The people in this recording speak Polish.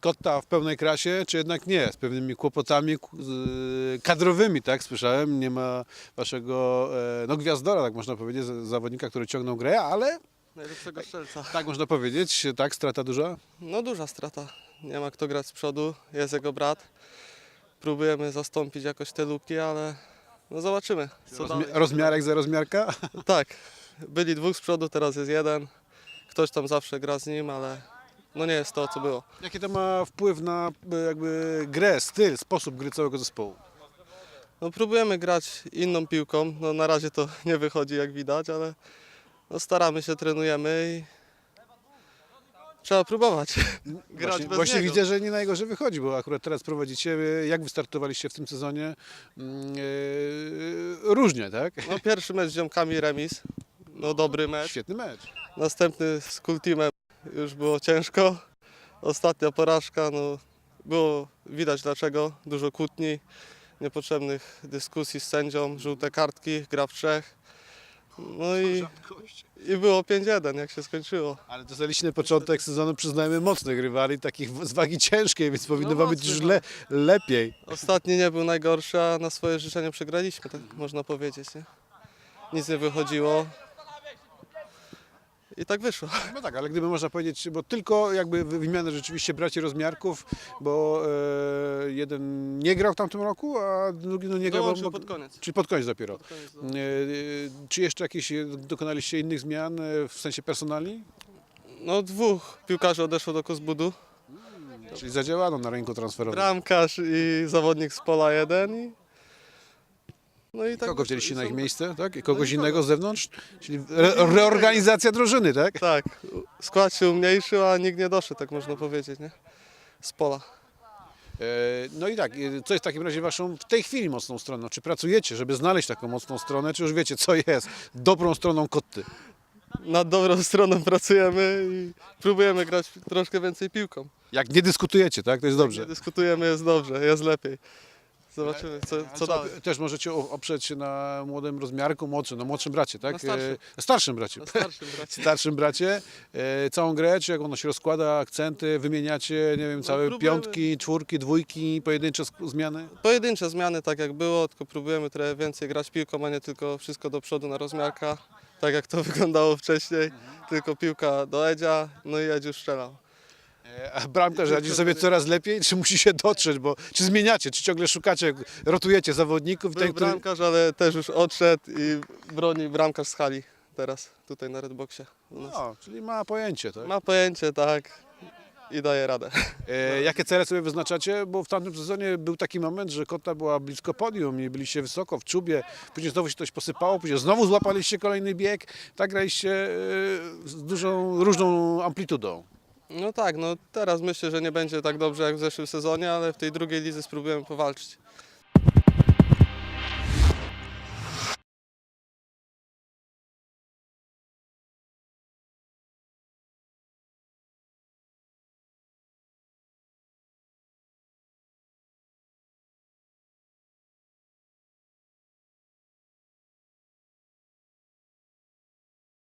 Kotta w pełnej krasie, czy jednak nie? Z pewnymi kłopotami z- kadrowymi, tak? Słyszałem, nie ma waszego e, no, gwiazdora, tak można powiedzieć, zawodnika, który ciągnął grę, ale Najlepszego strzelca. tak można powiedzieć, tak, strata duża. No duża strata. Nie ma kto grać z przodu, jest jego brat. Próbujemy zastąpić jakoś te luki, ale no zobaczymy. Co Rozmi- rozmiarek za rozmiarka. Tak, byli dwóch z przodu, teraz jest jeden. Ktoś tam zawsze gra z nim, ale no nie jest to, co było. Jaki to ma wpływ na e, jakby grę, styl, sposób gry całego zespołu? No próbujemy grać inną piłką. No na razie to nie wychodzi jak widać, ale no staramy się, trenujemy i trzeba próbować. grać Właśnie, bez właśnie niego. widzę, że nie najgorzej wychodzi, bo akurat teraz prowadzicie, jak wystartowaliście w tym sezonie? Mm, e, różnie, tak? No pierwszy mecz z ziomkami remis. No dobry mecz. Świetny mecz. Następny z Kultimem już było ciężko. Ostatnia porażka, no było widać dlaczego. Dużo kłótni, niepotrzebnych dyskusji z sędzią, żółte kartki, gra w trzech. No i, i było 5-1 jak się skończyło. Ale dostaliście na początek sezonu, przyznajmy, mocnych rywali, takich z wagi ciężkiej, więc powinno wam być już no. le, lepiej. Ostatni nie był najgorszy, a na swoje życzenie przegraliśmy, tak można powiedzieć. Nie? Nic nie wychodziło. I tak wyszło. No tak, ale gdyby można powiedzieć, bo tylko jakby wymianę rzeczywiście braci rozmiarków, bo e, jeden nie grał w tamtym roku, a drugi no nie grał. Dołączył bo- pod koniec. Czyli pod koniec dopiero. Pod koniec E, e, czy jeszcze jakieś dokonaliście innych zmian e, w sensie personali? No dwóch piłkarzy odeszło do Kozbudu. Czyli zadziałano na rynku transferowym. Bramkarz i zawodnik z pola jeden. I... No i tak Kogo wzięliście na ich miejsce? Tak? I kogoś nikogo. innego z zewnątrz? Czyli re, reorganizacja drużyny, tak? Tak, skład się umniejszył, a nikt nie doszedł, tak można powiedzieć, nie? Z pola. E, No i tak, e, co jest w takim razie waszą w tej chwili mocną stroną? Czy pracujecie, żeby znaleźć taką mocną stronę, czy już wiecie, co jest dobrą stroną Kotty? Nad dobrą stroną pracujemy i próbujemy grać troszkę więcej piłką. Jak nie dyskutujecie, tak? To jest Nie dobrze. dyskutujemy, jest dobrze, jest lepiej. Zobaczymy, co, co dalej. Też możecie o- oprzeć się na młodym rozmiarku, młodszym, no młodszym bracie, tak? Na starszym. E, starszym bracie. Na starszym bracie. starszym bracie. E, całą grę, czy jak ono się rozkłada, akcenty, wymieniacie, nie wiem, całe No, próbujemy. piątki, czwórki, dwójki, pojedyncze sk- zmiany? Pojedyncze zmiany, tak jak było, tylko próbujemy trochę więcej grać piłką, a nie tylko wszystko do przodu na rozmiarka, tak jak to wyglądało wcześniej. Tylko piłka do Edzia, no i Edziu strzelał. E, A bramkarz radzi sobie coraz lepiej, czy musi się dotrzeć, bo czy zmieniacie, czy ciągle szukacie, rotujecie zawodników? Był ten, który- bramkarz, ale też już odszedł i broni bramkarz z hali teraz tutaj na Redboxie. u nas. No, czyli ma pojęcie, tak? Ma pojęcie, tak, i daje radę. E, jakie cele sobie wyznaczacie? Bo w tamtym sezonie był taki moment, że Kota była blisko podium i byliście wysoko w czubie, później znowu się coś posypało, później znowu złapaliście kolejny bieg, tak graliście e, z dużą, różną amplitudą. No tak, no teraz myślę, że nie będzie tak dobrze jak w zeszłym sezonie, ale w tej drugiej lidze spróbujemy powalczyć.